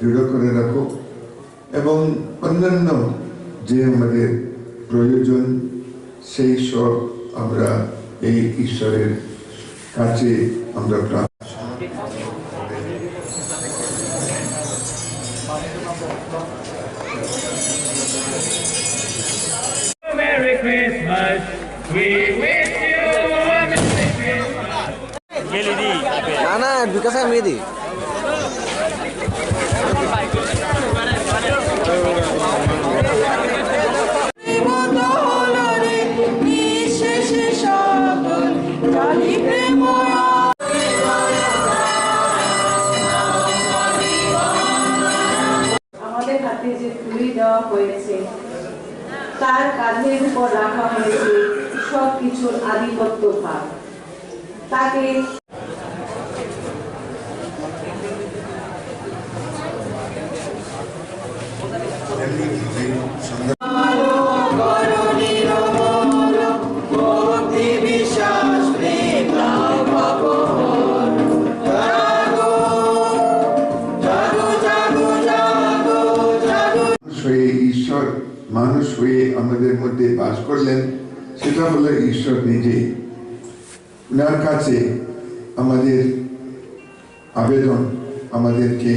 দৃঢ় করে রাখো এবং অন্যান্য যে আমাদের প্রয়োজন সেই সব আমরা এই ঈশ্বরের কাছে আমরা প্রার্থনা Merry Christmas. We wish you a Merry Christmas. না না বিকাশ আমি দেওয়া হয়েছে। তার কাঁধের উপর রাখা হয়েছে সব কিছুর আধিপত্য ভাব তাকে মানুষ মানুষ হয়ে আমাদের মধ্যে বাস করলেন, সেটা হলো ঈশ্বর নিজে। ওনার কাছে আমাদের আবেদন, আমাদেরকে